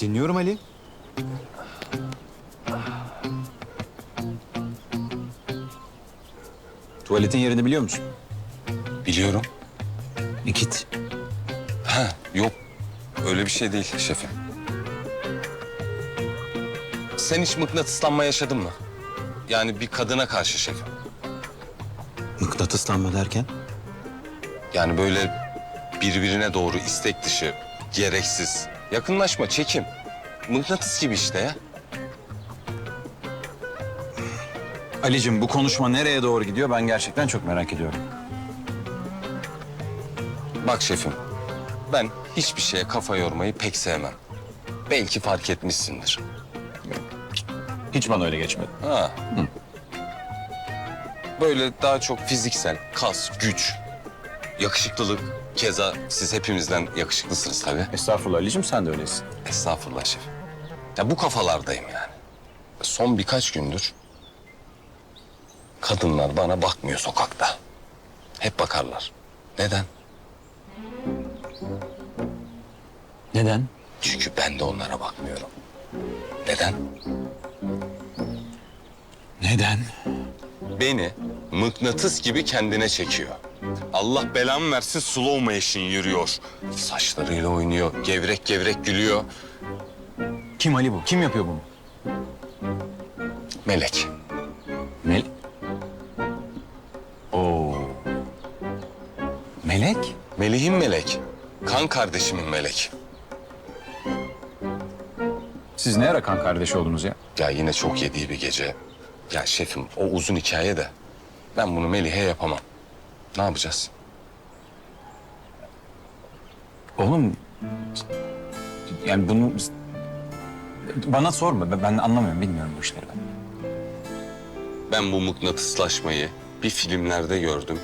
Dinliyorum Ali. Tuvaletin yerini biliyor musun? Biliyorum. E git. Ha yok. Öyle bir şey değil şefim. Sen hiç mıknatıslanma yaşadın mı? Yani bir kadına karşı şefim. Mıknatıslanma derken? Yani böyle birbirine doğru istek dışı, gereksiz. Yakınlaşma, çekim. Mıknatıs gibi işte ya. Ali'cim bu konuşma nereye doğru gidiyor ben gerçekten çok merak ediyorum. Bak şefim, ben hiçbir şeye kafa yormayı pek sevmem. Belki fark etmişsindir. Hiç bana öyle geçmedi. Ha. Böyle daha çok fiziksel, kas, güç, yakışıklılık. Keza siz hepimizden yakışıklısınız tabii. Estağfurullah Ali'cim sen de öylesin. Estağfurullah şef. Ya bu kafalardayım yani. Son birkaç gündür kadınlar bana bakmıyor sokakta. Hep bakarlar. Neden? Neden? Çünkü ben de onlara bakmıyorum. Neden? Neden? Beni mıknatıs gibi kendine çekiyor. Allah belamı versin slow motion yürüyor. Saçlarıyla oynuyor, gevrek gevrek gülüyor. Kim Ali bu? Kim yapıyor bunu? Melek. Mel... Oo. Melek? Melih'in melek. Kan kardeşimin melek. Siz ne ara kan kardeşi oldunuz ya? Ya yine çok yediği bir gece. Ya şefim o uzun hikaye de ben bunu Melih'e yapamam. Ne yapacağız? Oğlum... Yani bunu... Bana sorma. Ben- Ben anlamıyorum, bilmiyorum bu işleri ben. Ben bu mıknatıslaşmayı bir filmlerde gördüm.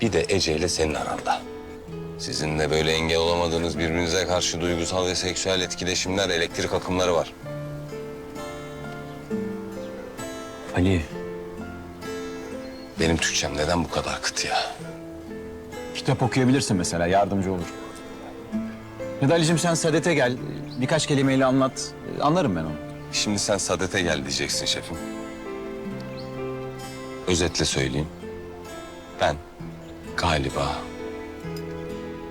Bir de Ece ile senin aranda. Sizin de böyle engel olamadığınız birbirinize karşı duygusal ve seksüel etkileşimler, elektrik akımları var. Ali, Benim Türkçem neden bu kadar kıt ya? kitap okuyabilirsin mesela, yardımcı olur. Ya da Ali'cim sen Sadet'e gel, birkaç kelimeyle anlat. Anlarım ben onu. Şimdi sen Sadet'e gel diyeceksin şefim. Özetle söyleyeyim. Ben galiba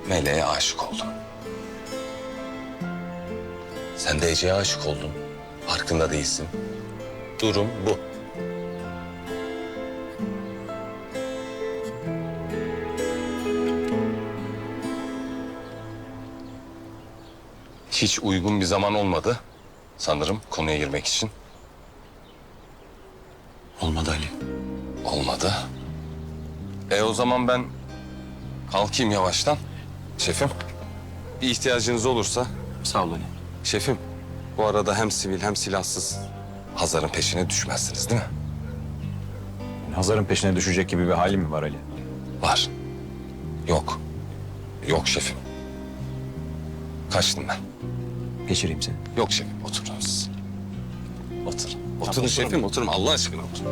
Meleğe aşık oldum. Sen de Ece'ye aşık oldun. Farkında değilsin. Durum bu. Hiç uygun bir zaman olmadı sanırım konuya girmek için. Olmadı Ali. Olmadı. E o zaman ben kalkayım yavaştan. Şefim, bir ihtiyacınız olursa Sağ ol Ali. şefim bu arada hem sivil hem silahsız Hazar'ın peşine düşmezsiniz değil mi? Hazar'ın peşine düşecek gibi bir halim mi var Ali? Var. Yok. Yok şefim. Kaçtım ben. Geçireyim seni. Yok şefim oturun siz. Oturun. Oturun şefim oturun Allah aşkına oturun.